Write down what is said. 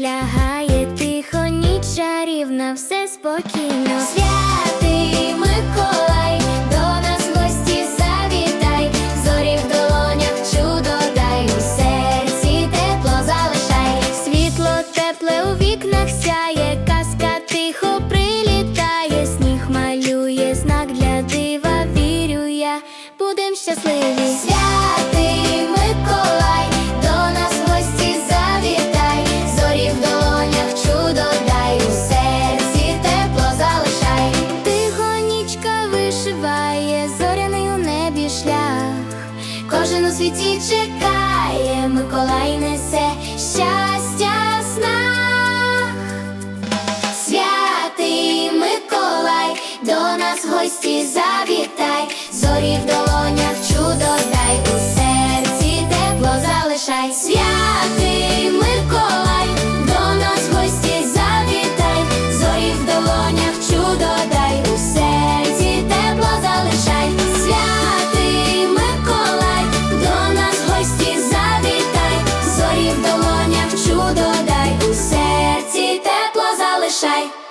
лягає тихо, ніч чарівна, все спокійно. Святий Миколай, до нас в гості завітай, зорі в долонях чудо дай, у серці тепло залишай, світло тепле у вікнах сяє, казка тихо прилітає, сніг малює знак для дива, вірю я, будем щасливі. Кожен у світі чекає, Миколай несе щастя в снах. Святий Миколай, до нас гості долонях shy.